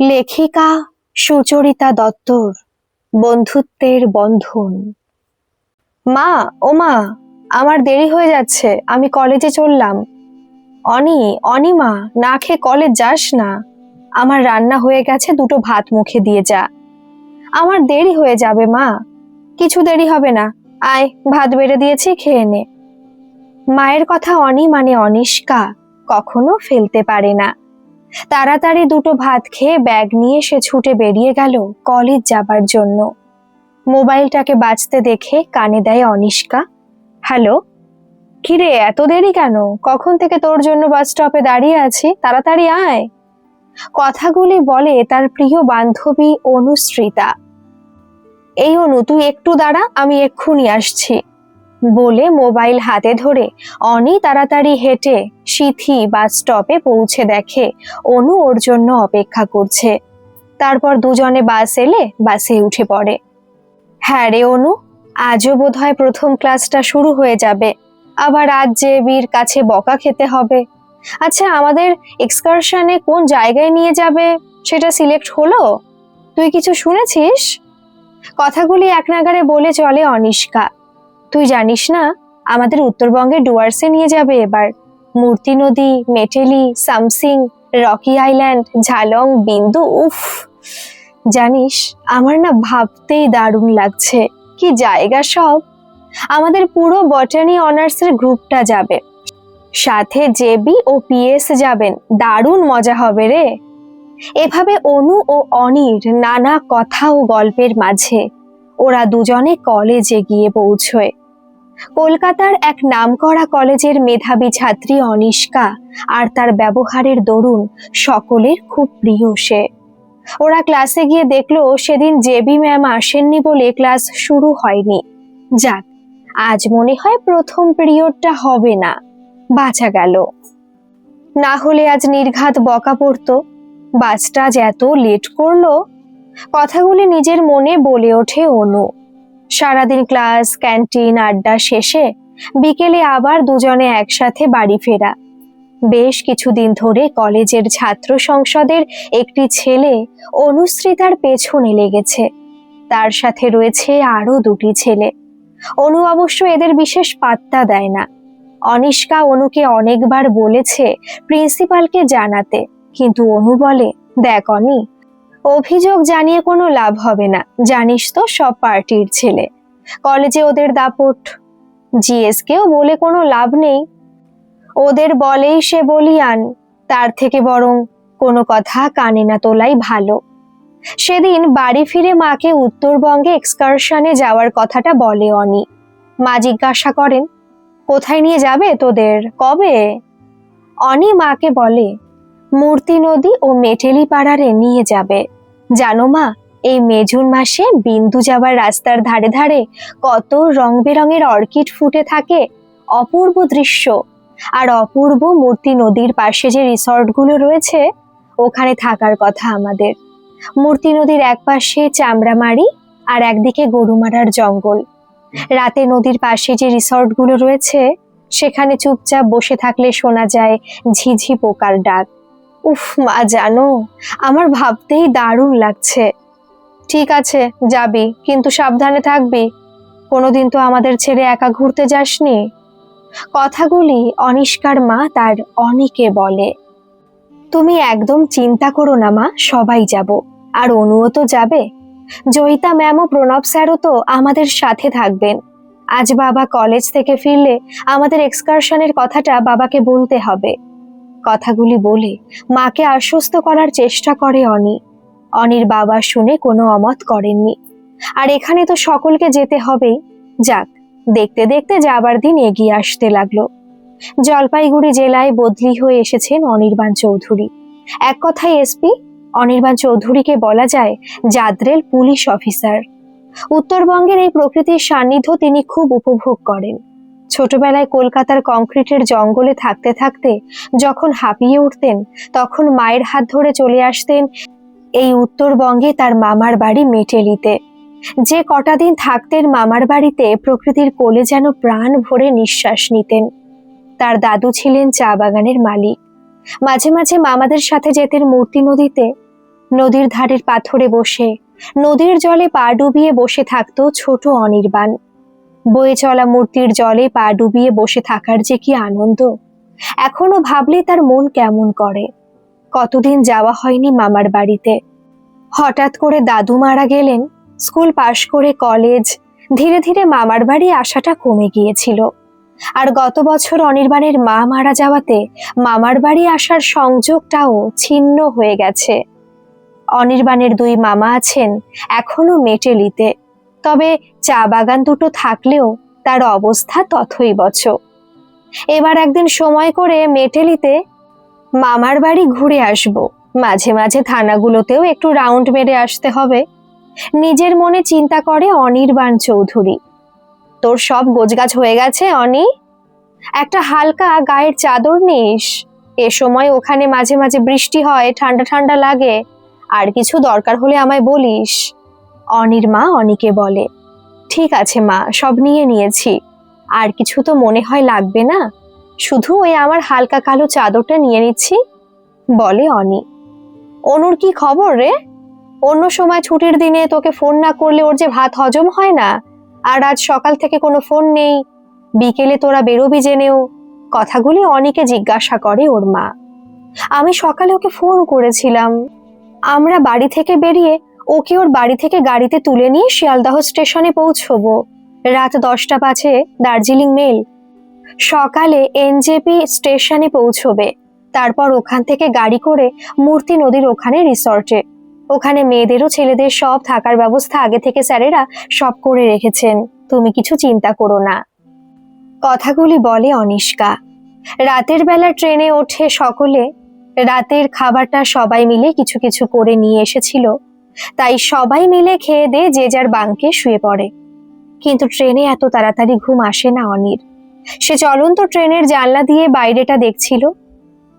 লেখিকা সুচরিতা দত্তর বন্ধুত্বের বন্ধন। মা, ও মা, আমার দেরি হয়ে যাচ্ছে, আমি কলেজে চললাম। অনি অনিমা না খেয়ে কলেজ যাস না। আমার রান্না হয়ে গেছে, দুটো ভাত মুখে দিয়ে যা। আমার দেরি হয়ে যাবে, মা। কিছু দেরি হবে না। আয়, ভাত বেড়ে দিয়েছি, খেয়ে নে। মায়ের কথা অনি মানে অনিষ্কা, কখনো ফেলতে পারে না। তাড়াতাড়ি দুটো ভাত খেয়ে ব্যাগ নিয়ে সে ছুটে বেরিয়ে গেল কলেজ যাবার জন্য। মোবাইলটাকে বাজতে দেখে কানে দেয় অনিষ্কা হ্যালো? কিরে এত দেরি কেন? কখন থেকে তোর জন্য বাস স্টপে দাঁড়িয়ে আছি? তাড়াতাড়ি আয়। কথাগুলি বলে তার প্রিয় বান্ধবী অনুশ্রিতা। এই অনু, তুই একটু দাঁড়া, আমি এক্ষুনি আসছি। বলে মোবাইল হাতে ধরে অনি তাড়াতাড়ি হেঁটে সিথি বাস স্টপে পৌঁছে দেখে অনু ওর জন্য অপেক্ষা করছে। তারপর দুজনে বাস এলে বাসে উঠে পড়ে। হ্যাঁ রে অনু, আজও বোধহয় প্রথম ক্লাসটা শুরু হয়ে যাবে। আবার আজ যে বীর কাছে বকা খেতে হবে। আচ্ছা আমাদের এক্সকারশনে কোন জায়গায় নিয়ে যাবে সেটা সিলেক্ট হলো? তুই কিছু শুনেছিস? কথাগুলি এক নাগারে বলে চলে অনিষ্কা তুই জানিস না, আমাদের উত্তরবঙ্গে ডুয়ার্সে নিয়ে যাবে এবার। মূর্তি নদী, মেটেলি, সামসিং, রকি আইল্যান্ড, ঝালং, বিন্দু, উফ। জানিস, আমার না ভাবতেই দারুণ লাগছে। কি জায়গা সব। আমাদের পুরো বটানি অনার্সের গ্রুপটা যাবে। সাথে জেবি ও পিএস যাবেন। দারুণ মজা হবে রে। এভাবে অনু ও অনির নানা কথা ও গল্পের মাঝে। ওরা দুজনে কলেজে গিয়ে পৌঁছয়। কলকাতার এক নামকরা কলেজের মেধাবী ছাত্রী অনিষ্কা আর তার ব্যবহারের দরুন সকলের খুব প্রিয় সে। ওরা ক্লাসে গিয়ে দেখল সেদিন জেবি ম্যাম আসেননি বলে ক্লাস শুরু হয়নি। যাক, আজ মনে হয় প্রথম পিরিয়ডটা হবে না। বাঁচা গেল। না হলে আজ নির্ঘাত বকা পড়তো। বাসটা আজ এত লেট করল। কথাগুলি নিজের মনে বলে ওঠে অনু। সারাদিন ক্লাস, ক্যান্টিন, আড্ডা শেষে বিকেলে আবার দুজনে একসাথে বাড়ি ফেরা। বেশ কিছুদিন ধরে কলেজের ছাত্র সংসদের একটি ছেলে অনুশ্রিতার পেছনে লেগেছে। তার সাথে রয়েছে আরও দুটি ছেলে। অনু অবশ্য এদের বিশেষ পাত্তা দেয় না। অনিষ্কা অনুকে অনেকবার বলেছে, প্রিন্সিপালকে জানাতে। কিন্তু অনু বলে, দেখ অনি অভিযোগ জানিয়ে কোনো লাভ হবে না। জানিস তো, সব পার্টির ছেলে। কলেজে ওদের দাপট। জিএসকেও বলে কোনো লাভ নেই। ওদের বলেই সে বলিয়ান। তার থেকে বরং কোনো কথা কানে না তোলাই ভালো। সেদিন বাড়ি ফিরে মাকে উত্তরবঙ্গে এক্সকারশনে যাওয়ার কথাটা বলে অনি। মা জিজ্ঞাসা করেন, কোথায় নিয়ে যাবে তোদের? কবে? অনি মাকে বলে, মূর্তি নদী ও মেটেলি পাড়ারে নিয়ে যাবে। জানো মা, এই মে, জুন মাসে বিন্দু যাবার রাস্তার ধারে ধারে কত রং বেরঙের অর্কিড ফুটে থাকে অপূর্ব দৃশ্য। আর অপূর্ব মূর্তি নদীর পাশে যে রিসর্টগুলো রয়েছে, ওখানে থাকার কথা আমাদের। মূর্তি নদীর এক পাশে চামড়ামারি আর একদিকে গরুমারার জঙ্গল। রাতে নদীর পাশে যে রিসর্টগুলো রয়েছে, সেখানে চুপচাপ বসে থাকলে শোনা যায় ঝিঝি পোকার ডাক। উফ মা, জানো, আমার ভাবতেই দারুণ লাগছে। ঠিক আছে, যাবি, কিন্তু সাবধানে থাকবি। কোনোদিন তো আমাদের ছেড়ে একা ঘুরতে যাসনি। কথাগুলি অনিষ্কার মা তার অনিকে বলে। তুমি একদম চিন্তা করো না মা, সবাই যাব। আর অনুও তো যাবে। জয়িতা ম্যাম ও প্রণব স্যারও তো আমাদের সাথে থাকবেন। আজ বাবা কলেজ থেকে ফিরলে আমাদের এক্সকারশনের কথাটা বাবাকে বলতে হবে। কথাগুলি বলে মাকে আশ্বস্ত করার চেষ্টা করে অনি। অনির বাবা শুনে কোনো অমত করেননি। আর এখানে তো সকলকে যেতে হবেই যাক, দেখতে দেখতে যাবার দিন এগিয়ে আসতে লাগল। জলপাইগুড়ি জেলায় বদলি হয়ে এসেছেন অনির্বাণ চৌধুরী। এক কথায় এসপি অনির্বাণ চৌধুরীকে বলা যায় জাদ্রেল পুলিশ অফিসার। উত্তরবঙ্গের এই প্রকৃতির সান্নিধ্য তিনি খুব উপভোগ করেন। ছোটবেলায় কলকাতার কংক্রিটের জঙ্গলে থাকতে থাকতে যখন হাঁপিয়ে উঠতেন, তখন মায়ের হাত ধরে চলে আসতেন এই উত্তরবঙ্গে তার মামার বাড়ি মেটেলিতে। যে কটা দিন থাকতেন মামার বাড়িতে, প্রকৃতির কোলে যেন প্রাণ ভরে নিঃশ্বাস নিতেন। তার দাদু ছিলেন চা বাগানের মালিক। মাঝে মাঝে মামাদের সাথে যেতেন মূর্তি নদীতে। নদীর ধারের পাথরে বসে, নদীর জলে পা ডুবিয়ে বসে থাকতো ছোট অনির্বাণ। বয়ে চলা মূর্তির জলে পা ডুবিয়ে বসে থাকার যে কি আনন্দ? এখনও ভাবলে তার মন কেমন করে? কতদিন যাওয়া হয়নি মামার বাড়িতে? হঠাৎ করে দাদু মারা গেলেন, স্কুল পাশ করে কলেজ, ধীরে ধীরে মামার বাড়ি আসাটা কমে গিয়েছিল। আর গত বছর অনির্বাণের মা মারা যাওয়াতে মামার বাড়ি আসার সংযোগটাও ছিন্ন হয়ে গেছে। অনির্বাণের দুই মামা আছেন, এখনও মেটেলিতে। তবে চা বাগান দুটো থাকলেও তার অবস্থা তথই বছ এবার একদিন সময় করে মেটেলিতে মামার বাড়ি ঘুরে আসব। মাঝে মাঝে থানাগুলোতেও একটু রাউন্ড মেরে আসতে হবে। নিজের মনে চিন্তা করে অনির্বাণ চৌধুরী। তোর সব গোছগাছ হয়ে গেছে, অনি? একটা হালকা গায়ের চাদর নিস। এ সময় ওখানে মাঝে মাঝে বৃষ্টি হয়, ঠান্ডা ঠান্ডা লাগে। আর কিছু দরকার হলে আমায় বলিস। অনির মা অনিকে বলে। ঠিক আছে মা, সব নিয়ে নিয়েছি। আর কিছু তো মনে হয় লাগবে না? শুধু ওই আমার হালকা কালো চাদরটা নিয়ে নিচ্ছি। বলে অনি। অনুর কি খবর রে? অন্য সময় ছুটির দিনে তোকে ফোন না করলে ওর যে ভাত হজম হয় না, আর আজ সকাল থেকে কোনো ফোন নেই। বিকেলে তোরা বেরোবি জেনেও। কথাগুলি অনিকে জিজ্ঞাসা করে ওর মা। আমি সকালে ওকে ফোন করেছিলাম। আমরা বাড়ি থেকে বেরিয়ে ওকে ওর বাড়ি থেকে গাড়িতে তুলে নিয়ে শিয়ালদাহ স্টেশনে পৌঁছবো। রাত দশটা পাঁচে দার্জিলিং মেল। সকালে এনজেপি স্টেশনে পৌঁছবে। তারপর ওখান থেকে গাড়ি করে মূর্তি নদীর ওখানে রিসর্টে। ওখানে মেয়েদেরও ছেলেদের সব থাকার ব্যবস্থা আগে থেকে স্যারেরা সব করে রেখেছেন। তুমি কিছু চিন্তা করো না। কথাগুলি বলে অনিষ্কা রাতের বেলা ট্রেনে ওঠে সকলে। রাতের খাবারটা সবাই মিলে কিছু কিছু করে নিয়ে এসেছিল। তাই সবাই মিলে খেয়ে দে যে যার বাংকে শুয়ে পড়ে। কিন্তু ট্রেনে এত তাড়াতাড়ি ঘুম আসে না অনির। সে চলন্ত ট্রেনের জানলা দিয়ে বাইরেটা দেখছিল।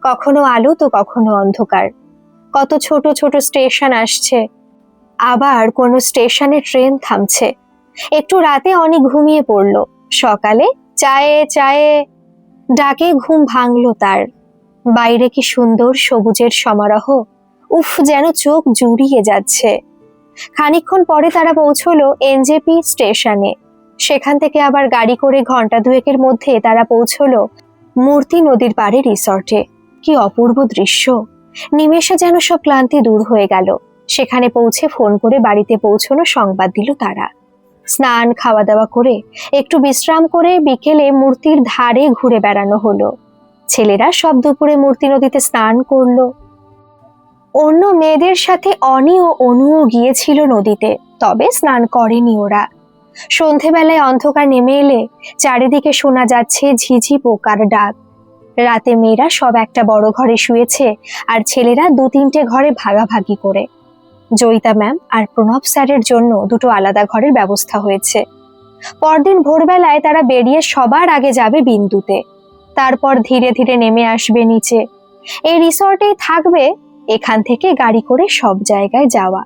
কখনো আলো তো কখনো অন্ধকার। কত ছোট ছোট স্টেশন আসছে। আবার কোনো স্টেশনে ট্রেন থামছে। একটু রাতে অনেক ঘুমিয়ে পড়ল। সকালে, চায়ে চায়ে। ডাকে ঘুম ভাঙলো তার। বাইরে কি সুন্দর সবুজের সমারোহ? উফ, যেন চোখ জুড়িয়ে যাচ্ছে। খানিকক্ষণ পরে তারা পৌঁছলো এনজেপি স্টেশনে। সেখান থেকে আবার গাড়ি করে ঘণ্টা দুয়েকের মধ্যে তারা পৌঁছলো মূর্তি নদীর পাড়ে রিসর্টে। কি অপূর্ব দৃশ্য। নিমেষে যেন সব ক্লান্তি দূর হয়ে গেল। সেখানে পৌঁছে ফোন করে বাড়িতে পৌঁছানো সংবাদ দিল তারা। স্নান খাওয়া দাওয়া করে একটু বিশ্রাম করে বিকেলে মূর্তির ধারে ঘুরে বেড়ানো হলো। ছেলেরা সব দুপুরে মূর্তি নদীতে স্নান করল। অন্য মেয়েদের সাথে অনি ও অনুও গিয়েছিল নদীতে, তবে স্নান করেনি ওরা। সন্ধেবেলায় অন্ধকার নেমে এলে চারিদিকে শোনা যাচ্ছে ঝিঝি পোকার ডাক। রাতে মেয়েরা সব একটা বড় ঘরে শুয়েছে আর ছেলেরা দু তিনটে ঘরে ভাগাভাগি করে। জয়িতা ম্যাম আর প্রণব স্যারের জন্য দুটো আলাদা ঘরের ব্যবস্থা হয়েছে। পরদিন ভোরবেলায় তারা বেরিয়ে সবার আগে যাবে বিন্দুতে। তারপর ধীরে ধীরে নেমে আসবে নিচে। এই রিসর্টেই থাকবে এখান থেকে গাড়ি করে সব জায়গায় যাওয়া।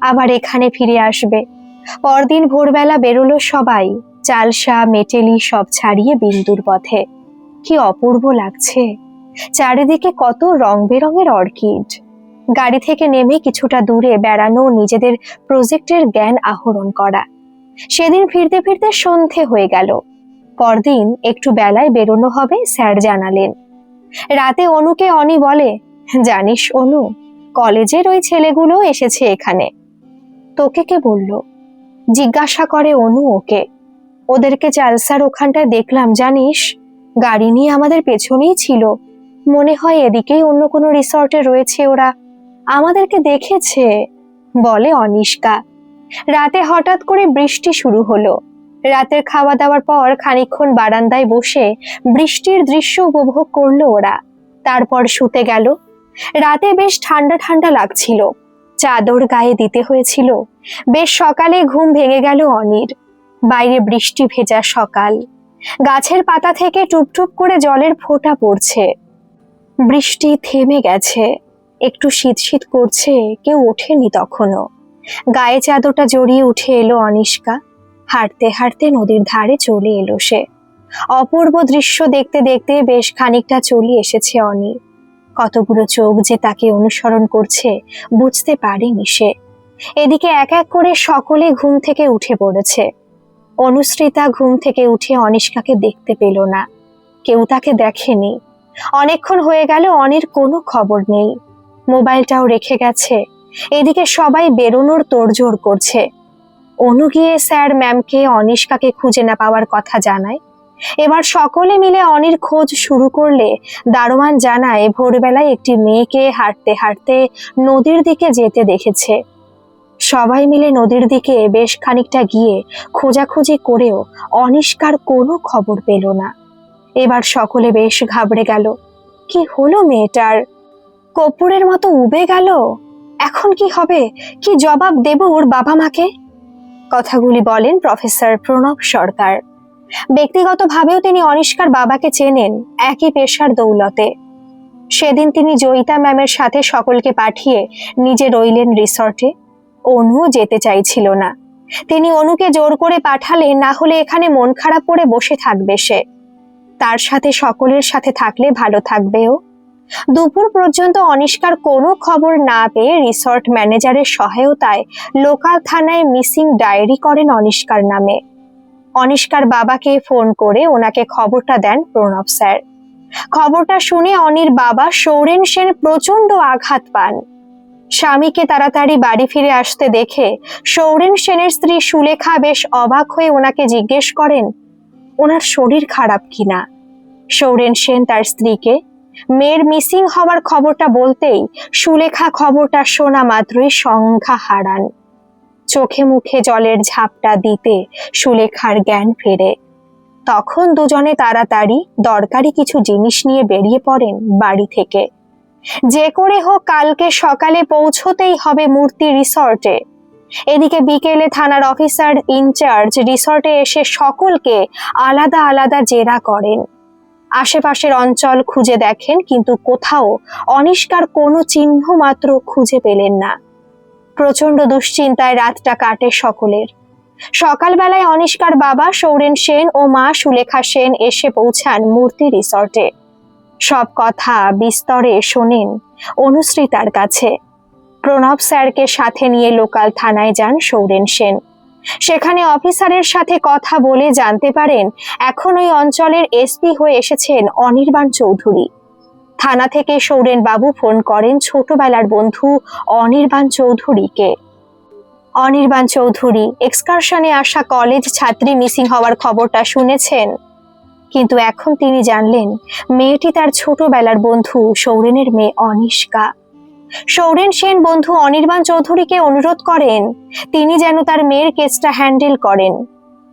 আবার এখানে ফিরে আসবে। পরদিন ভোরবেলা বেরোলো সবাই। চালসা মেটেলি সব ছাড়িয়ে বিন্দুর পথে। কি অপূর্ব লাগছে। চারিদিকে কত রং বেরঙের অর্কিড। গাড়ি থেকে নেমে কিছুটা দূরে বেড়ানো নিজেদের প্রজেক্টের জ্ঞান আহরণ করা। সেদিন ফিরতে ফিরতে সন্ধে হয়ে গেল। পরদিন একটু বেলায় বেরোনো হবে স্যার জানালেন। রাতে অনুকে অনি বলে জানিস, অনু, কলেজের ওই ছেলেগুলো এসেছে এখানে। তোকে কে বলল? জিজ্ঞাসা করে অনু ওকে। ওদেরকে চালসার ওখানটায় দেখলাম, জানিস? গাড়ি নিয়ে আমাদের পেছনেই ছিল। মনে হয় এদিকেই অন্য কোনো রিসর্টে রয়েছে ওরা। আমাদেরকে দেখেছে, বলে অনিষ্কা রাতে হঠাৎ করে বৃষ্টি শুরু হলো। রাতের খাওয়া দাওয়ার পর খানিকক্ষণ বারান্দায় বসে বৃষ্টির দৃশ্য উপভোগ করল ওরা। তারপর শুতে গেল। রাতে বেশ ঠান্ডা ঠান্ডা লাগছিল। চাদর গায়ে দিতে হয়েছিল। বেশ সকালে ঘুম ভেঙে গেল অনির। বাইরে বৃষ্টি ভেজা সকাল। গাছের পাতা থেকে টুপটুপ করে জলের ফোঁটা পড়ছে। বৃষ্টি থেমে গেছে। একটু শীত শীত করছে, কেউ ওঠেনি তখনও। গায়ে চাদরটা জড়িয়ে উঠে এলো অনিষ্কা হাঁটতে হাঁটতে নদীর ধারে চলে এলো সে। অপূর্ব দৃশ্য দেখতে দেখতে বেশ খানিকটা চলে এসেছে অনি কতগুলো চোখ যে তাকে অনুসরণ করছে, বুঝতে পারেনি সে। এদিকে এক এক করে সকলে ঘুম থেকে উঠে পড়েছে। অনুশ্রিতা ঘুম থেকে উঠে অনিষ্কাকে দেখতে পেল না। কেউ তাকে দেখেনি। অনেকক্ষণ হয়ে গেল, অনির কোনো খবর নেই। মোবাইলটাও রেখে গেছে। এদিকে সবাই বেরোনোর তোড়জোড় করছে। অনু গিয়ে স্যার ম্যামকে, অনিষ্কাকে খুঁজে না পাওয়ার কথা জানায়। এবার সকলে মিলে অনির খোঁজ শুরু করলে দারোয়ান জানায়, ভোরবেলায় একটি মেয়েকে হাঁটতে হাঁটতে নদীর দিকে যেতে দেখেছে। সবাই মিলে নদীর দিকে বেশ খানিকটা গিয়ে খোঁজাখুঁজি করেও অনিষ্কার কোনো খবর পেল না। এবার সকলে বেশ ঘাবড়ে গেল, কি হলো মেয়েটার? কপুরের মতো উবে গেল? এখন কি হবে? কি জবাব দেব ওর বাবা মাকে? কথাগুলি বলেন প্রফেসর প্রণব সরকার। ব্যক্তিগতভাবেও তিনি অনিষ্কার বাবাকে চেনেন একই পেশার দৌলতে। সেদিন তিনি জয়িতা ম্যামের সাথে সকলকে পাঠিয়ে নিজে রইলেন রিসর্টে। অনুও যেতে চাইছিল না। তিনি অনুকে জোর করে পাঠালে না হলে এখানে মন খারাপ করে বসে থাকবে সে। তার সাথে সকলের সাথে থাকলে ভালো থাকবেও দুপুর পর্যন্ত অনিষ্কার কোনো খবর না পেয়ে রিসর্ট ম্যানেজারের সহায়তায় লোকাল থানায় মিসিং ডায়েরি করেন অনিষ্কার নামে। অনিষ্কার বাবাকে ফোন করে ওনাকে খবরটা দেন প্রণব স্যার। খবরটা শুনে অনির বাবা সৌরেন সেন প্রচণ্ড আঘাত পান। স্বামীকে তাড়াতাড়ি বাড়ি ফিরে আসতে দেখে সৌরেন সেনের স্ত্রী সুলেখা বেশ অবাক হয়ে ওনাকে জিজ্ঞেস করেন, ওনার শরীর খারাপ কিনা? সৌরেন সেন তার স্ত্রীকে, মেয়ের মিসিং হওয়ার খবরটা বলতেই সুলেখা খবরটা শোনা মাত্রই সংখ্যা হারান। চোখে মুখে জলের ঝাপটা দিতে সুলেখার জ্ঞান ফেরে। তখন দুজনে তাড়াতাড়ি দরকারি কিছু জিনিস নিয়ে বেরিয়ে পড়েন বাড়ি থেকে। যে করে হোক কালকে সকালে পৌঁছতেই হবে মূর্তি রিসর্টে। এদিকে বিকেলে থানার অফিসার ইনচার্জ রিসর্টে এসে সকলকে আলাদা আলাদা জেরা করেন। আশেপাশের অঞ্চল খুঁজে দেখেন কিন্তু কোথাও অনিষ্কার কোনো চিহ্ন মাত্র খুঁজে পেলেন না। প্রচণ্ড দুশ্চিন্তায় রাতটা কাটে সকলের। সকালবেলায় অনিষ্কার বাবা, সৌরেন সেন ও মা সুলেখা সেন এসে পৌঁছান মূর্তি রিসর্টে। সব কথা বিস্তরে শোনেন অনুশ্রিতার কাছে। প্রণব স্যারকে সাথে নিয়ে লোকাল থানায় যান সৌরেন সেন। সেখানে অফিসারের সাথে কথা বলে জানতে পারেন, এখন ওই অঞ্চলের এসপি হয়ে এসেছেন অনির্বাণ চৌধুরী। থানা থেকে সৌরেন বাবু ফোন করেন ছোটবেলার বন্ধু অনির্বাণ চৌধুরীকে। অনির্বাণ চৌধুরী এক্সকারশনে আসা কলেজ ছাত্রী মিসিং হওয়ার খবরটা শুনেছেন? কিন্তু এখন তিনি জানলেন, মেয়েটি তার ছোটবেলার বন্ধু সৌরেনের মেয়ে অনিষ্কা সৌরেন সেন বন্ধু অনির্বাণ চৌধুরীকে অনুরোধ করেন, তিনি যেন তার মেয়ের কেসটা হ্যান্ডেল করেন।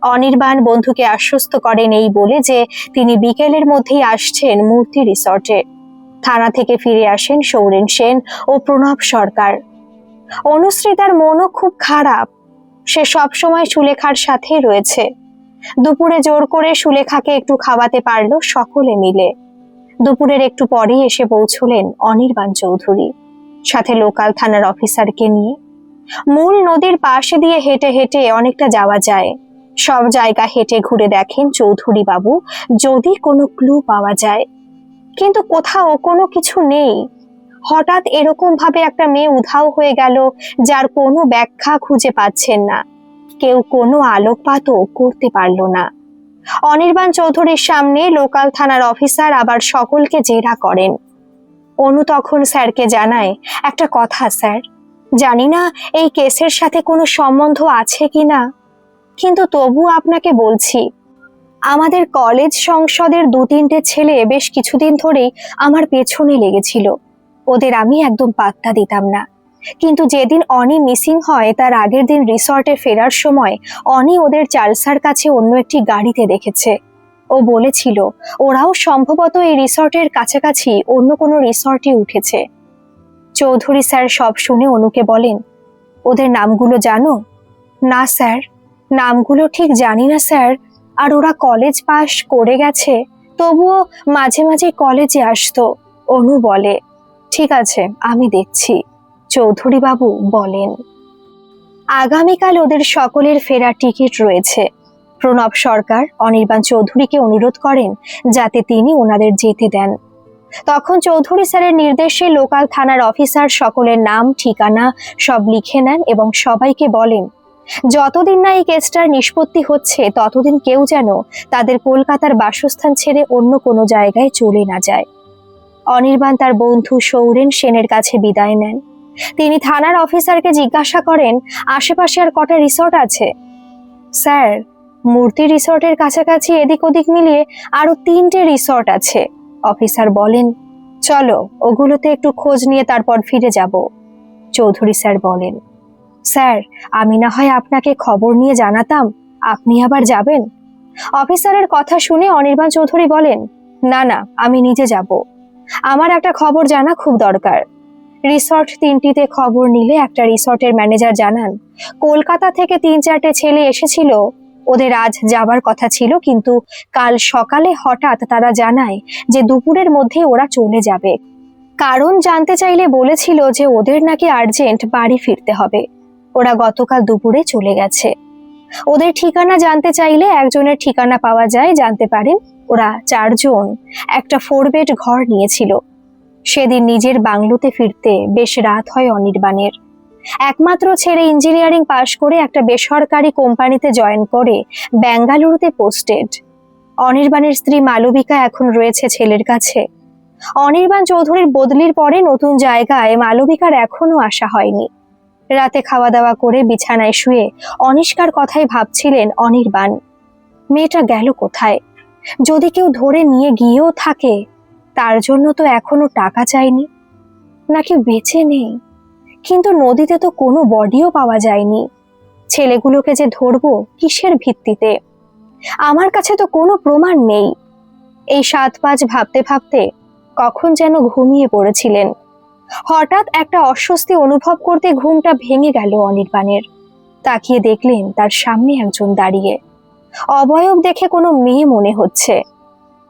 অনির্বাণ বন্ধুকে আশ্বস্ত করেন এই বলে যে তিনি বিকেলের মধ্যেই আসছেন মূর্তি রিসর্টে থানা থেকে ফিরে আসেন সৌরেন সেন ও প্রণব সরকার। অনুশ্রিতার মনও খুব খারাপ। সে সবসময় সুলেখার সাথেই রয়েছে। দুপুরে জোর করে সুলেখাকে একটু খাওয়াতে পারল সকলে মিলে। দুপুরের একটু পরেই এসে পৌঁছলেন অনির্বাণ চৌধুরী, সাথে লোকাল থানার অফিসারকে নিয়ে। মূল নদীর পাশে দিয়ে হেঁটে হেঁটে অনেকটা যাওয়া যায়। সব জায়গা হেঁটে ঘুরে দেখেন চৌধুরী বাবু যদি কোনো ক্লু পাওয়া যায়। কিন্তু কোথাও কোনো কিছু নেই। হঠাৎ এরকম ভাবে একটা মেয়ে উধাও হয়ে গেল, যার কোনো ব্যাখ্যা খুঁজে পাচ্ছেন না। কেউ কোনো আলোকপাতও করতে পারল না। অনির্বাণ চৌধুরীর সামনে লোকাল থানার অফিসার আবার সকলকে জেরা করেন। অনু তখন স্যারকে জানায়, একটা কথা, স্যার। জানি না এই কেসের সাথে কোনো সম্বন্ধ আছে কি না কিন্তু তবু আপনাকে বলছি আমাদের কলেজ সংসদের দু তিনটে ছেলে বেশ কিছুদিন ধরেই আমার পেছনে লেগেছিল। ওদের আমি একদম পাত্তা দিতাম না। কিন্তু যেদিন অনি মিসিং হয়, তার আগের দিন রিসর্টে ফেরার সময় অনি ওদের চালসার কাছে অন্য একটি গাড়িতে দেখেছে। ও বলেছিল, ওরাও সম্ভবত এই রিসর্টের কাছাকাছি অন্য কোনো রিসর্টে উঠেছে। চৌধুরী স্যার সব শুনে অনুকে বলেন, ওদের নামগুলো জানো? না স্যার। নামগুলো ঠিক জানি না স্যার। আর ওরা কলেজ পাশ করে গেছে, তবুও মাঝে মাঝে কলেজে আসতো। অনু বলে, ঠিক আছে, আমি দেখছি। চৌধুরী বাবু বলেন, আগামীকাল ওদের সকলের ফেরার টিকিট রয়েছে। প্রণব সরকার, অনির্বাণ চৌধুরীকে অনুরোধ করেন যাতে তিনি ওনাদের যেতে দেন। তখন চৌধুরী স্যারের নির্দেশে লোকাল থানার অফিসার সকলের নাম, ঠিকানা সব লিখে নেন এবং সবাইকে বলেন যতদিন না এই কেসটার নিষ্পত্তি হচ্ছে, ততদিন কেউ যেন তাদের কলকাতার বাসস্থান ছেড়ে অন্য কোনো জায়গায় চলে না যায়। অনির্বাণ তার বন্ধু সৌরেন সেনের কাছে বিদায় নেন। তিনি থানার অফিসারকে জিজ্ঞাসা করেন, আশেপাশে আর কটা রিসর্ট আছে? স্যার, মূর্তি রিসর্টের কাছাকাছি এদিক ওদিক মিলিয়ে আরও তিনটে রিসর্ট আছে। অফিসার বলেন, চলো, ওগুলোতে একটু খোঁজ নিয়ে তারপর ফিরে যাব। চৌধুরী স্যার বলেন স্যার, আমি না হয় আপনাকে খবর নিয়ে জানাতাম। আপনি আবার যাবেন? অফিসারের কথা শুনে অনির্বাণ চৌধুরী বলেন, না না, আমি নিজে যাব। আমার একটা খবর জানা খুব দরকার। রিসর্ট তিনটিতে খবর নিলে একটা রিসর্টের ম্যানেজার জানান, কলকাতা থেকে তিন চারটে ছেলে এসেছিল। ওদের আজ যাবার কথা ছিল, কিন্তু কাল সকালে হঠাৎ তারা জানায় যে দুপুরের মধ্যে ওরা চলে যাবে। কারণ জানতে চাইলে বলেছিল যে ওদের নাকি আর্জেন্ট বাড়ি ফিরতে হবে। ওরা গতকাল দুপুরে চলে গেছে। ওদের ঠিকানা জানতে চাইলে একজনের ঠিকানা পাওয়া যায়, জানতে পারেন ওরা চারজন একটা ফোর বেড ঘর নিয়েছিল। সেদিন নিজের বাংলোতে ফিরতে বেশ রাত হয় অনির্বাণের। একমাত্র ছেলে ইঞ্জিনিয়ারিং পাশ করে একটা বেসরকারি কোম্পানিতে জয়েন করে বেঙ্গালুরুতে পোস্টেড অনির্বাণের স্ত্রী মালবিকা এখন রয়েছে ছেলের কাছে। অনির্বাণ চৌধুরীর বদলির পরে নতুন জায়গায় মালবিকার এখনও আসা হয়নি। রাতে খাওয়া দাওয়া করে বিছানায় শুয়ে অনিষ্কার কথাই ভাবছিলেন অনির্বাণ। মেয়েটা গেল কোথায়? যদি কেউ ধরে নিয়ে গিয়েও থাকে, তার জন্য তো এখনও টাকা চাইনি। নাকি বেঁচে নেই? কিন্তু নদীতে তো কোনো বডিও পাওয়া যায়নি। ছেলেগুলোকে যে ধরবো কিসের ভিত্তিতে? আমার কাছে তো কোনো প্রমাণ নেই। এই সাত পাঁচ ভাবতে ভাবতে কখন যেন ঘুমিয়ে পড়েছিলেন। হঠাৎ একটা অস্বস্তি অনুভব করতে ঘুমটা ভেঙে গেল অনির্বাণের। তাকিয়ে দেখলেন তার সামনে একজন দাঁড়িয়ে। অবয়ব দেখে কোনো মেয়ে মনে হচ্ছে।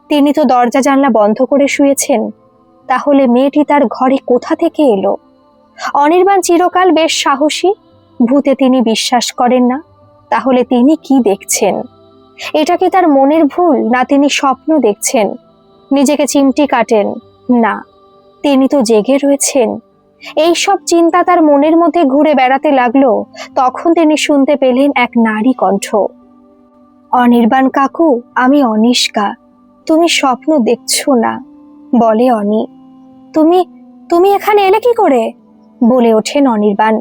তিনি তো দরজা জানলা বন্ধ করে শুয়েছেন। তাহলে মেয়েটি তার ঘরে কোথা থেকে এলো? অনির্বাণ চিরকাল বেশ সাহসী। ভূতে তিনি বিশ্বাস করেন না। তাহলে তিনি কি দেখছেন? এটা কি তার মনের ভুল, না তিনি স্বপ্ন দেখছেন? নিজেকে চিমটি কাটেন? না। তিনি তো জেগে রয়েছেন। এই সব চিন্তা তার মনের মধ্যে ঘুরে বেড়াতে লাগল। তখন তিনি শুনতে পেলেন এক নারী কণ্ঠ। অনির্বাণ কাকু, আমি অনিষ্কা। তুমি স্বপ্ন দেখছ না, বলে অনি। তুমি তুমি এখানে এলে কি করে? বলে ওঠেন অনির্বাণ।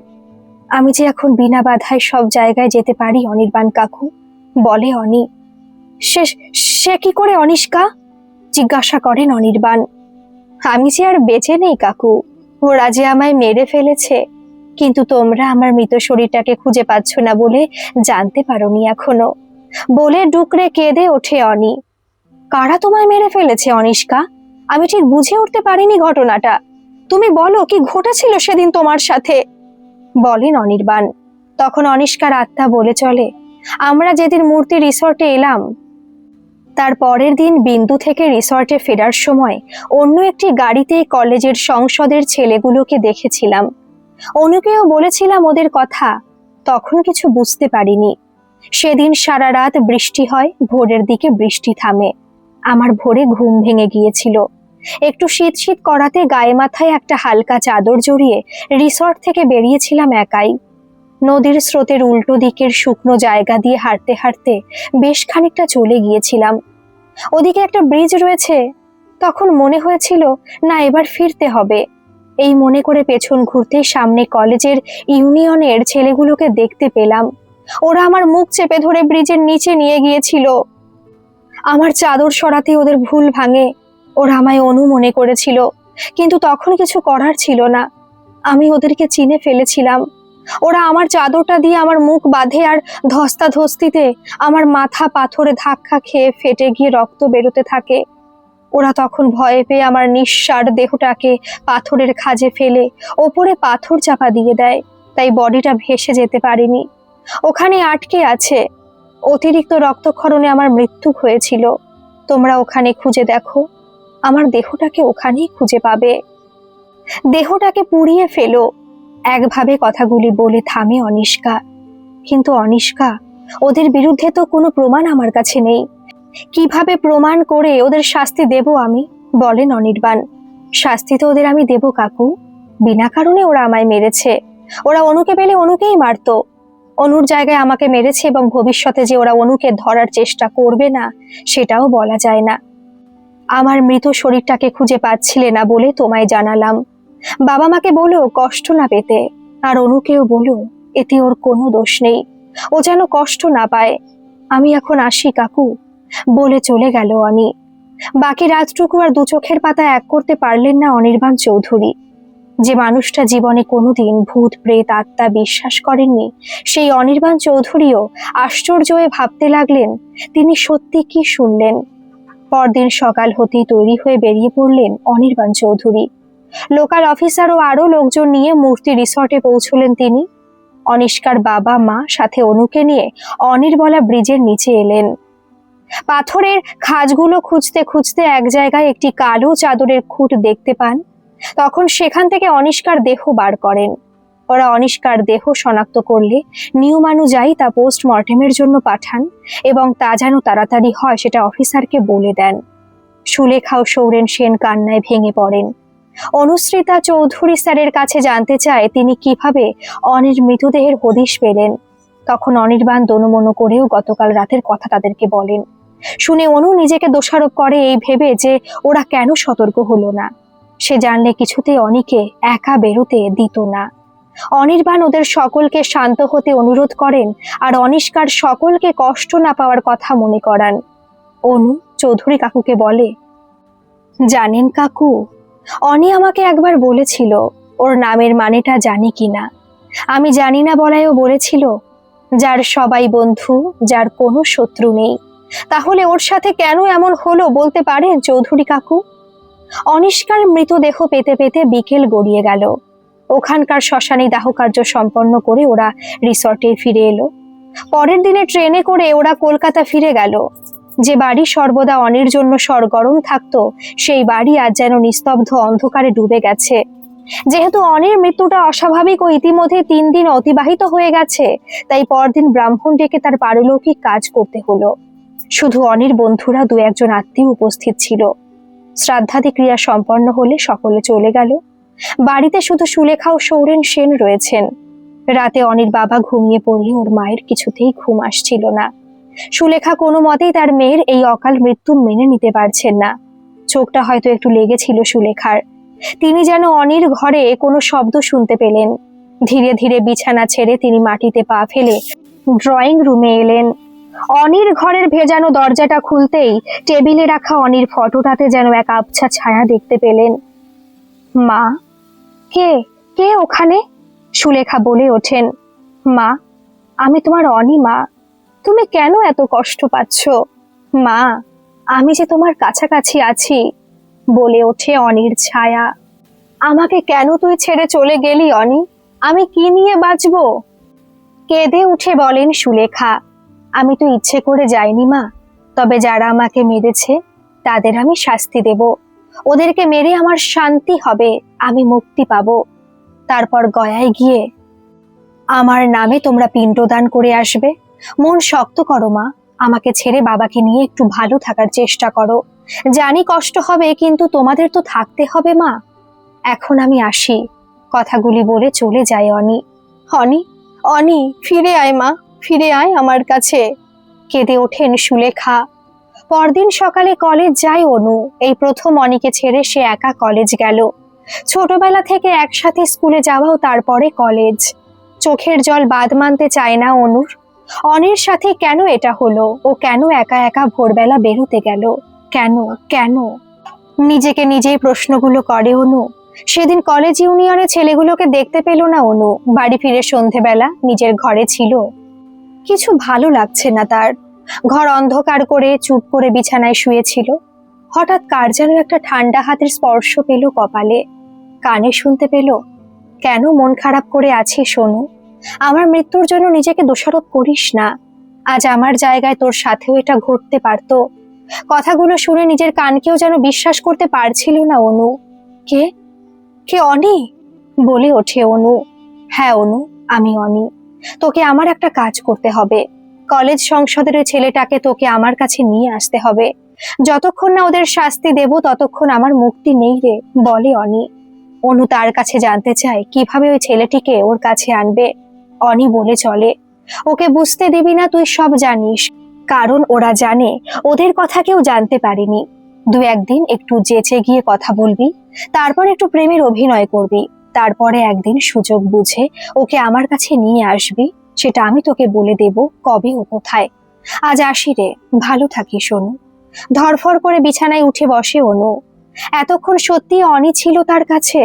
আমি যে এখন বিনা বাধায় সব জায়গায় যেতে পারি অনির্বাণ কাকু, বলে অনি। সে সে কি করে অনিষ্কা? জিজ্ঞাসা করেন অনির্বাণ। আমি যে আর বেঁচে নেই, কাকু। ওরা যে আমায় মেরে ফেলেছে। কিন্তু তোমরা আমার মৃত শরীরটাকে খুঁজে পাচ্ছ না বলে জানতে পারোনি এখনও। বলে ডুকরে কেঁদে ওঠে অনি। কারা তোমায় মেরে ফেলেছে অনিষ্কা আমি ঠিক বুঝে উঠতে পারিনি ঘটনাটা। তুমি বলো, কি ঘটেছিল সেদিন তোমার সাথে? বলেন অনির্বাণ। তখন অনিষ্কার আত্মা বলে চলে, আমরা যেদিন মূর্তি রিসর্টে এলাম তার পরের দিন বিন্দু থেকে রিসর্টে ফেরার সময় অন্য একটি গাড়িতে কলেজের সংসদের ছেলেগুলোকে দেখেছিলাম। অনুকেও বলেছিলাম ওদের কথা। তখন কিছু বুঝতে পারিনি। সেদিন সারা রাত বৃষ্টি হয়, ভোরের দিকে বৃষ্টি থামে। আমার ভোরে ঘুম ভেঙে গিয়েছিল। একটু শীত শীত করাতে গায়ে মাথায় একটা হালকা চাদর জড়িয়ে রিসর্ট থেকে বেরিয়েছিলাম একাই। নদীর স্রোতের উল্টো দিকের শুকনো জায়গা দিয়ে হাঁটতে হাঁটতে বেশ খানিকটা চলে গিয়েছিলাম। ওদিকে একটা ব্রিজ রয়েছে। তখন মনে হয়েছিল, না, এবার ফিরতে হবে। এই মনে করে পেছন ঘুরতে সামনে কলেজের ইউনিয়নের ছেলেগুলোকে দেখতে পেলাম। ওরা আমার মুখ চেপে ধরে ব্রিজের নিচে নিয়ে গিয়েছিল। আমার চাদর সরাতে ওদের ভুল ভাঙে। ওরা আমায় অনু মনে করেছিল। কিন্তু তখন কিছু করার ছিল না। আমি ওদেরকে চিনে ফেলেছিলাম। ওরা আমার চাদরটা দিয়ে আমার মুখ বাঁধে আর ধস্তা ধস্তিতে আমার মাথা পাথরে ধাক্কা খেয়ে ফেটে গিয়ে রক্ত বেরোতে থাকে। ওরা তখন ভয়ে পেয়ে আমার নিঃসার দেহটাকে পাথরের খাজে ফেলে, ওপরে পাথর চাপা দিয়ে দেয়, তাই বডিটা ভেসে যেতে পারেনি। ওখানে আটকে আছে। অতিরিক্ত রক্তক্ষরণে আমার মৃত্যু হয়েছিল। তোমরা ওখানে খুঁজে দেখো। আমার দেহটাকে ওখানেই খুঁজে পাবে। দেহটাকে পুড়িয়ে ফেলো। একভাবে কথাগুলি বলে থামে অনিষ্কা। কিন্তু অনিষ্কা, ওদের বিরুদ্ধে তো কোনো প্রমাণ আমার কাছে নেই। কীভাবে প্রমাণ করে ওদের শাস্তি দেব আমি? বলেন অনির্বাণ। শাস্তি তো ওদের আমি দেব কাকু। বিনা কারণে ওরা আমায় মেরেছে। ওরা অনুকে পেলে অনুকেই মারতো। অনুর জায়গায় আমাকে মেরেছে এবং ভবিষ্যতে যে ওরা অনুকে ধরার চেষ্টা করবে না, সেটাও বলা যায় না। আমার মৃত শরীরটাকে খুঁজে পাচ্ছিলে না বলে তোমায় জানালাম। বাবা মাকে বলো কষ্ট না পেতে, আর অনুকেও বলো এতে ওর কোনো দোষ নেই। ও যেন কষ্ট না পায়। আমি এখন আসি, কাকু। বলে চলে গেল অনি। বাকি রাতটুকু আর দু চোখের পাতা এক করতে পারলেন না অনির্বাণ চৌধুরী। যে মানুষটা জীবনে কোনোদিন ভূত, প্রেত, আত্মা বিশ্বাস করেননি, সেই অনির্বাণ চৌধুরীও আশ্চর্য হয়ে ভাবতে লাগলেন, তিনি সত্যি কি শুনলেন? পরদিন সকাল হতেই তৈরি হয়ে বেরিয়ে পড়লেন অনির্বাণ চৌধুরী। লোকাল অফিসার ও আরও লোকজন নিয়ে মূর্তি রিসর্টে পৌঁছলেন তিনি। অনিষ্কার বাবা, মা, সাথে অনুকে নিয়ে অনির্বলা ব্রিজের নিচে এলেন। পাথরের খাজগুলো খুঁজতে খুঁজতে এক জায়গায় একটি কালো চাদরের খুঁট দেখতে পান। তখন সেখান থেকে অনিষ্কার দেহ বার করেন। ওরা অনিষ্কার দেহ শনাক্ত করলে নিয়মানুযায়ী তা পোস্টমর্টেমের জন্য পাঠান এবং তা যেন তাড়াতাড়ি হয় সেটা অফিসারকে বলে দেন। সুলেখাও সৌরেন সেন কান্নায় ভেঙে পড়েন। অনুশ্রিতা চৌধুরী স্যারের কাছে জানতে চায় তিনি কীভাবে অনির মৃতদেহের হদিশ পেলেন। তখন অনির্বাণ দনুমনু করেও গতকাল রাতের কথা তাদেরকে বলেন। শুনে অনু নিজেকে দোষারোপ করে এই ভেবে যে ওরা কেন সতর্ক হলো না। সে জানলে কিছুতেই অনিকে একা বেরোতে দিত না। অনির্বাণ ওদের সকলকে শান্ত হতে অনুরোধ করেন আর অনিষ্কার সকলকে কষ্ট না পাওয়ার কথা মনে করান। অনু চৌধুরী কাকুকে বলে, জানেন কাকু অনি আমাকে একবার বলেছিল, ওর নামের মানেটা জানি কিনা আমি জানি না বলায়ও বলেছিল, যার সবাই বন্ধু, যার কোনো শত্রু নেই। তাহলে ওর সাথে কেন এমন হলো বলতে পারেন চৌধুরী কাকু? অনিষ্কার মৃতদেহ পেতে পেতে বিকেল গড়িয়ে গেল। ওখানকার শ্মশানে দাহকার্য সম্পন্ন করে ওরা রিসর্টে ফিরে এলো। পরের দিনে ট্রেনে করে ওরা কলকাতা ফিরে গেল। যে বাড়ি সর্বদা অনির জন্য সরগরম থাকতো, সেই বাড়ি আজ যেন নিস্তব্ধ অন্ধকারে ডুবে গেছে। যেহেতু অনির মৃত্যুটা অস্বাভাবিক ও ইতিমধ্যে তিন দিন অতিবাহিত হয়ে গেছে, তাই পরদিন ব্রাহ্মণ ডেকে তার পারলৌকিক কাজ করতে হলো। শুধু অনির বন্ধুরা দু একজন আত্মীয় উপস্থিত ছিল। শ্রাদ্ধাদি ক্রিয়া সম্পন্ন হলে সকলে চলে গেল। বাড়িতে শুধু সুলেখা ও সৌরেন সেন রয়েছেন। রাতে অনির বাবা ঘুমিয়ে পড়লে ওর মায়ের কিছুতেই ঘুম আসছিল না। সুলেখা কোনো মতেই তার মেয়ের এই অকাল মৃত্যু মেনে নিতে পারছেন না। চোখটা হয়তো একটু লেগেছিল সুলেখার। তিনি যেন অনির ঘরে কোনো শব্দ শুনতে পেলেন। ধীরে ধীরে বিছানা ছেড়ে তিনি মাটিতে পা ফেলে ড্রয়িং রুমে এলেন। অনির ঘরের ভেজানো দরজাটা খুলতেই টেবিলে রাখা অনির ফটোটাতে যেন এক আবছা ছায়া দেখতে পেলেন। মা, কে কে ওখানে? সুলেখা বলে ওঠেন। মা, আমি তোমার অনি মা তুমি কেন এত কষ্ট পাচ্ছ? মা, আমি যে তোমার কাছাকাছি আছি, বলে ওঠে অনির ছায়া। আমাকে কেন তুই ছেড়ে চলে গেলি, অনি? আমি কি নিয়ে বাঁচবো? কেঁদে উঠে বলেন সুলেখা, আমি তো ইচ্ছে করে যাইনি, মা। তবে যারা আমাকে মেরেছে, তাদের আমি শাস্তি দেব। ওদেরকে মেরে আমার শান্তি হবে, আমি মুক্তি পাব। তারপর গয়ায় গিয়ে, আমার নামে তোমরা পিণ্ডদান করে আসবে। মন শক্ত করো মা। আমাকে ছেড়ে বাবাকে নিয়ে একটু ভালো থাকার চেষ্টা করো। জানি কষ্ট হবে, কিন্তু তোমাদের তো থাকতে হবে মা। এখন আমি আসি। কথাগুলি বলে চলে যায় অনি। অনি অনি, ফিরে আয় মা, ফিরে আয় আমার কাছে। কেঁদে ওঠেন সুলেখা। পরদিন সকালে কলেজ যায় অনু। এই প্রথম অনিকে ছেড়ে সে একা কলেজ গেল। ছোটবেলা থেকে একসাথে স্কুলে যাওয়াও তারপরে কলেজ। চোখের জল বাদ মানতে চায় না অনুর। অনির সাথে কেন এটা হলো? ও কেন একা একা ভোরবেলা বেরোতে গেল? কেন? কেন? নিজেকে নিজেই প্রশ্নগুলো করে অনু। সেদিন কলেজ ইউনিয়নে ছেলেগুলোকে দেখতে পেল না অনু। বাড়ি ফিরে সন্ধেবেলা নিজের ঘরে ছিল। কিছু ভালো লাগছে না তার। ঘর অন্ধকার করে চুপ করে বিছানায় শুয়েছিল। হঠাৎ কার যেন একটা ঠান্ডা হাতের স্পর্শ পেল কপালে। কানে শুনতে পেল, কেন মন খারাপ করে আছি শোনু আমার মৃত্যুর জন্য নিজেকে দোষারোপ করিস না। আজ আমার জায়গায় তোর সাথেও এটা ঘটতে পারতো। কথাগুলো শুনে নিজের কানকেও যেন বিশ্বাস করতে পারছিল না অনু। কে? কে অনি? বলে ওঠে অনু। হ্যাঁ অনু, আমি অনি। তোকে আমার একটা কাজ করতে হবে। কলেজ সংসদের ছেলেটাকে তোকে আমার কাছে নিয়ে আসতে হবে। যতক্ষণ না ওদের শাস্তি দেব, ততক্ষণ আমার মুক্তি নেই রে, বলে অনি। অনু তার কাছে জানতে চায় কীভাবে ওই ছেলেটিকে ওর কাছে আনবে। অনি বলে চলে, ওকে বুঝতে দিবি না তুই সব জানিস, কারণ ওরা জানে, ওদের কথা কেউ জানতে পারেনি। দু একদিন একটু জেচে গিয়ে কথা বলবি, তারপর একটু প্রেমের অভিনয় করবি, তারপরে একদিন সুযোগ বুঝে ওকে আমার কাছে নিয়ে আসবি, সেটা আমি তোকে বলে দেব কবে ও কোথায়। আজ আসি রে, ভালো থাকি শোনু ধরফর করে বিছানায় উঠে বসে অনু। এতক্ষণ সত্যি অনি ছিল তার কাছে?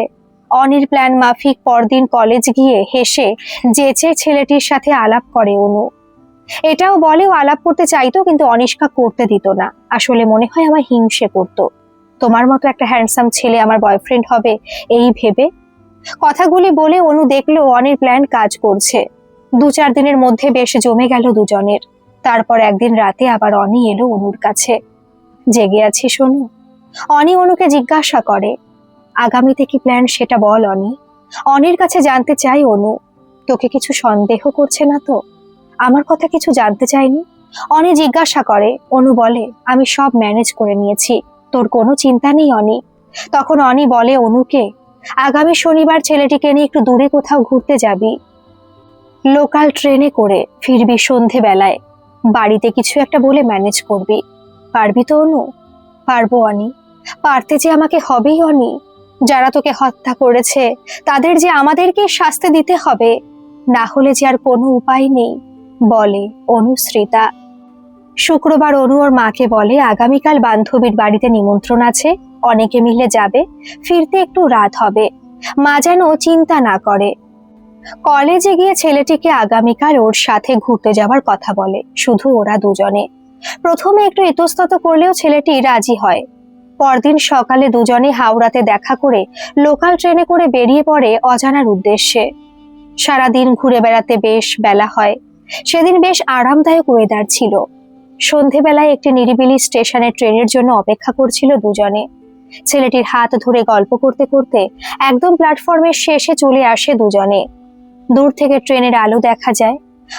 অনির প্ল্যান মাফিক পরদিন কলেজ গিয়ে হেসে যেচে ছেলেটির সাথে আলাপ করে অনু। এটাও বলেও আলাপ করতে চাইতো, কিন্তু অনিষ্কা করতে দিত না। আসলে মনে হয় আমার হিংসে করতো। তোমার মতো একটা হ্যান্ডসাম ছেলে আমার বয়ফ্রেন্ড হবে, এই ভেবে? কথাগুলি বলে অনু দেখল অনির প্ল্যান কাজ করছে। দু চার দিনের মধ্যে বেশ জমে গেল দুজনের। তারপর একদিন রাতে আবার অনি এলো অনুর কাছে। জেগে আছি শোনু অনি অনুকে জিজ্ঞাসা করে। আগামীতে কি প্ল্যান সেটা বল, অনি। অনির কাছে জানতে চাই, অনু। তোকে কিছু সন্দেহ করছে না তো? আমার কথা কিছু জানতে চাইনি অনি জিজ্ঞাসা করে, অনু বলে, আমি সব ম্যানেজ করে নিয়েছি। তোর কোনো চিন্তা নেই, অনি? তখন অনি বলে অনুকে, আগামী শনিবার ছেলেটিকে নিয়ে একটু দূরে কোথাও ঘুরতে যাবি। লোকাল ট্রেনে করে ফিরবি সন্ধে বেলায় বাড়িতে কিছু একটা বলে ম্যানেজ করবি। পারবি তো, অনু? পারব, অনি। পারতে যে আমাকে হবেই, অনি। যারা তোকে হত্যা করেছে, তাদের যে আমাদেরকে শাস্তি দিতে হবে, না হলে যে আর কোনো উপায় নেই, বলে অনুশ্রিতা। শুক্রবার অনু ওর মাকে বলে, আগামীকাল বান্ধবীর বাড়িতে নিমন্ত্রণ আছে, অনেকে মিলে যাবে, ফিরতে একটু রাত হবে। মা যেন চিন্তা না করে। কলেজে গিয়ে ছেলেটিকে আগামীকাল ওর সাথে ঘুরতে যাওয়ার কথা বলে, শুধু ওরা দুজনে। প্রথমে একটু ইতস্তত করলেও ছেলেটি রাজি হয়। পরদিন সকালে দুজনে হাওড়াতে দেখা করে লোকাল ট্রেনে করে বেরিয়ে পড়ে অজানার উদ্দেশ্যে। সারাদিন ঘুরে বেড়াতে বেশ বেলা হয়। সেদিন বেশ আরামদায়ক ওয়েদার ছিল। সন্ধেবেলায় একটি নিরিবিলি স্টেশনে ট্রেনের জন্য অপেক্ষা করছিল দুজনে। ছেলেটির হাত ধরে গল্প করতে করতে একদম প্ল্যাটফর্মের শেষে চলে আসে দুজনে। দূর থেকে ট্রেনের আলো দেখা যায়।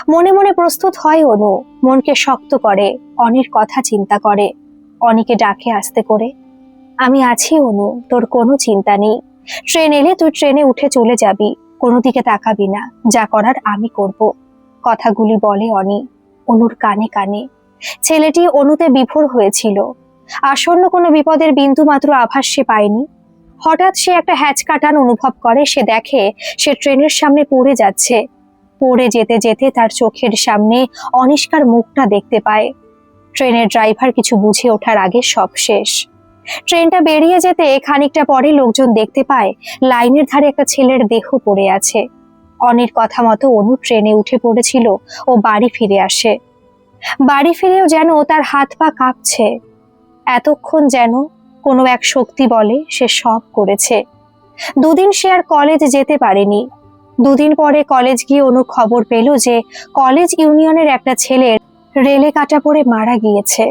মনে মনে প্রস্তুত হয় অনু। মনকে শক্ত করে, অনির কথা চিন্তা করে। অনিকে ডাকে আসতে করে আমি আছি, অনু। তোর কোনো চিন্তা নেই। ট্রেন এলে তুই ট্রেনে উঠে চলে যাবি। কোনো দিকে তাকাবি না। যা করার আমি করব। কথাগুলি বলে অনি অনুর কানে কানে। ছেলেটি অনুতে বিভোর হয়েছিল। আসন্ন কোনো বিপদের বিন্দু মাত্র আভাস সে পায়নি। হঠাৎ সে একটা হ্যাচ কাটান অনুভব করে। সে দেখে সে ট্রেনের সামনে পড়ে যাচ্ছে। পড়ে যেতে যেতে তার চোখের সামনে অনিষ্কার মুখটা দেখতে পায়। ট্রেনের ড্রাইভার কিছু বুঝে ওঠার আগে সব শেষ। ট্রেনটা বেরিয়ে যেতে খানিকটা পরে লোকজন দেখতে পায় লাইনের ধারে একটা ছেলের দেহ পড়ে আছে। অনির কথা মতো অনু ট্রেনে উঠে পড়েছিল ও বাড়ি ফিরে আসে। বাড়ি ফিরেও যেন তার হাত পা কাঁপছে। এতক্ষণ যেন কোনো এক শক্তি বলে সে সব করেছে। দুদিন সে আর কলেজ যেতে পারেনি। দুদিন পরে কলেজ গিয়ে অনু খবর পেল যে কলেজ ইউনিয়নের একটা ছেলের রেলে কাটা পড়ে মারা গিয়েছে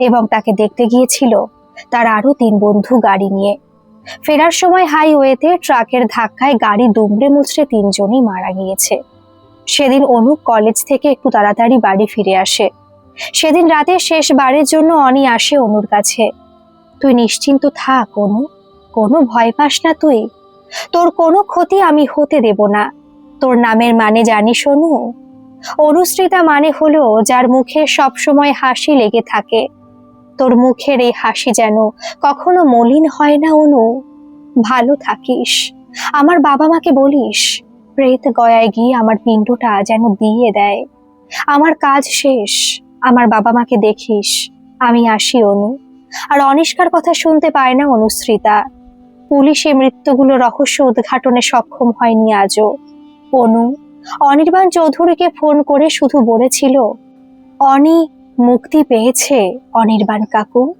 এবং তাকে দেখতে গিয়েছিল তার আরও তিন বন্ধু গাড়ি নিয়ে। ফেরার সময় হাইওয়েতে ট্রাকের ধাক্কায় গাড়ি দুমড়ে মুচড়ে তিনজনই মারা গিয়েছে। সেদিন অনু কলেজ থেকে একটু তাড়াতাড়ি বাড়ি ফিরে আসে। সেদিন রাতে শেষবারের জন্য অনি আসে অনুর কাছে। তুই নিশ্চিন্ত থাক, অনু। কোনো ভয় পাস না তুই। তোর কোনো ক্ষতি আমি হতে দেব না। তোর নামের মানে জানিস, অনু? অনুশ্রিতা মানে হলো, যার মুখে সবসময় হাসি লেগে থাকে। তোর মুখের এই হাসি যেন কখনো মলিন হয় না, অনু। ভালো থাকিস। আমার বাবা মাকে বলিস, প্রেত গয়ায় গিয়ে আমার পিণ্ডটা যেন দিয়ে দেয়। আমার কাজ শেষ, আমার বাবা মাকে দেখিস। আমি আসি, অনু। আর অনিষ্কার কথা শুনতে পায় না অনুশ্রিতা। পুলিশ মৃত্যুগুলো রহস্য উদ্ঘাটনে সক্ষম হয়নি আজও। অনু, অনির্বাণ চৌধুরীকে ফোন করে শুধু বলেছিল, অনি মুক্তি পেয়েছে অনির্বাণ কাকু।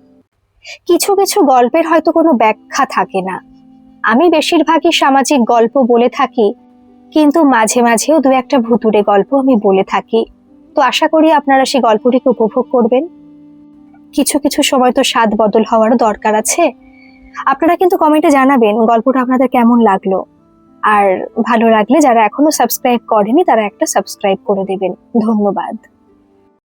কিছু কিছু গল্পের হয়তো কোনো ব্যাখ্যা থাকে না। আমি বেশিরভাগই সামাজিক গল্প বলে থাকি, কিন্তু মাঝে মাঝেও দু একটা ভুতুরে গল্প আমি বলে থাকি। তো আশা করি আপনারা সেই গল্পটিকে উপভোগ করবেন। কিছু কিছু সময় তো স্বাদ বদল হওয়ারও দরকার আছে। আপনারা কিন্তু কমেন্টে জানাবেন গল্পটা আপনাদের কেমন লাগল। আর ভালো লাগলে যারা এখনও সাবস্ক্রাইব করেনি তারা একটা সাবস্ক্রাইব করে দেবেন। ধন্যবাদ।